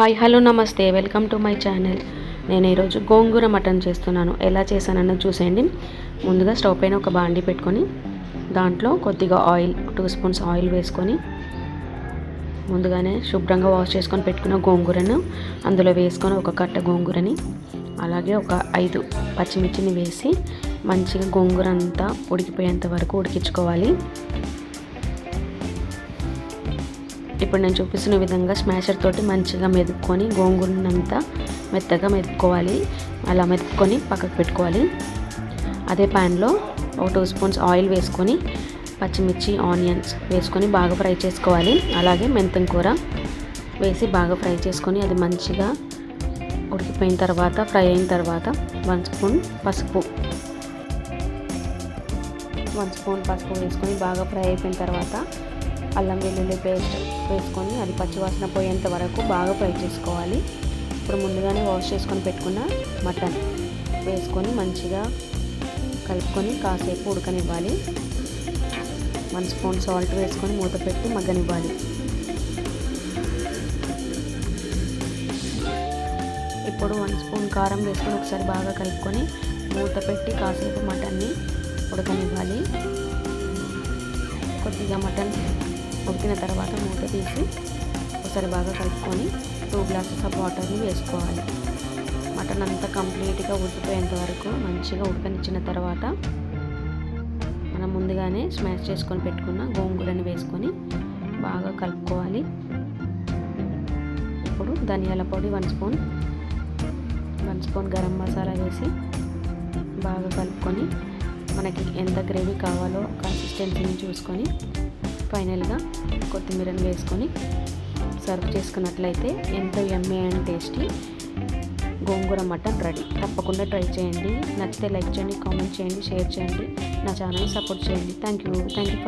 Hi hello నమస్తే. Welcome to my channel. నేను ఈరోజు గోంగూర మటన్ చేస్తున్నాను. ఎలా చేశానన్నది చూసేయండి. ముందుగా స్టవ్ పైన ఒక బాండి పెట్టుకొని దాంట్లో కొద్దిగా ఆయిల్ టూ స్పూన్స్ ఆయిల్ వేసుకొని ముందుగానే శుభ్రంగా వాష్ చేసుకొని పెట్టుకున్న గోంగూరను అందులో వేసుకొని ఒక కట్ట గోంగూరని అలాగే ఒక ఐదు పచ్చిమిర్చిని వేసి మంచిగా గోంగూర అంతా ఉడికిపోయేంత వరకు ఉడికించుకోవాలి. ఇప్పుడు నేను చూపిస్తున్న విధంగా స్మాషర్ తోటి మంచిగా మెదుపుకొని గోంగూరనంతా మెత్తగా మెదుపుకోవాలి అలా మెదుపుకొని పక్కకు పెట్టుకోవాలి. అదే ప్యాన్లో ఒక టూ స్పూన్స్ ఆయిల్ వేసుకొని పచ్చిమిర్చి ఆనియన్స్ వేసుకొని బాగా ఫ్రై చేసుకోవాలి. అలాగే మెంతం కూర వేసి బాగా ఫ్రై చేసుకొని అది మంచిగా ఉడికిపోయిన తర్వాత ఫ్రై అయిన తర్వాత వన్ స్పూన్ పసుపు. వన్ స్పూన్ పసుపు వేసుకొని బాగా ఫ్రై అయిపోయిన తర్వాత అల్లం వెల్లుల్లి పేస్ట్ వేసుకొని అది పచ్చివాసన పోయేంత వరకు బాగా ఫ్రై చేసుకోవాలి. ఇప్పుడు ముందుగానే వాష్ చేసుకొని పెట్టుకున్న మటన్ వేసుకొని మంచిగా కలుపుకొని కాసేపు ఉడకనివ్వాలి. వన్ స్పూన్ సాల్ట్ వేసుకొని మూత పెట్టి మగ్గనివ్వాలి. ఇప్పుడు వన్ స్పూన్ కారం వేసుకొని ఒకసారి బాగా కలుపుకొని మూత పెట్టి కాసేపు మటన్ని ఉడకనివ్వాలి. కొద్దిగా మటన్ ఉడికిన తర్వాత మూత తీసి ఒకసారి బాగా కలుపుకొని టూ గ్లాసెస్ ఆఫ్ వాటర్ని వేసుకోవాలి. మటన్ అంతా కంప్లీట్గా ఉడికిపోయేంత వరకు మంచిగా ఉడకనిచ్చిన తర్వాత మనం ముందుగానే స్మాష్ చేసుకొని పెట్టుకున్న గోంగూరని వేసుకొని బాగా కలుపుకోవాలి. ఇప్పుడు ధనియాల పొడి one spoon one spoon garam masala వేసి బాగా కలుపుకొని మనకి ఎంత గ్రేవీ కావాలో కన్సిస్టెన్సీని చూసుకొని ఫైనల్గా కొత్తిమీరని వేసుకొని సర్వ్ చేసుకున్నట్లయితే ఎంతో ఎమ్మె అండ్ టేస్టీ గోంగూర మటన్ రెడీ. తప్పకుండా ట్రై చేయండి. నచ్చితే లైక్ చేయండి కామెంట్ చేయండి షేర్ చేయండి. నా ఛానల్ సపోర్ట్ చేయండి. Thank you. Thank you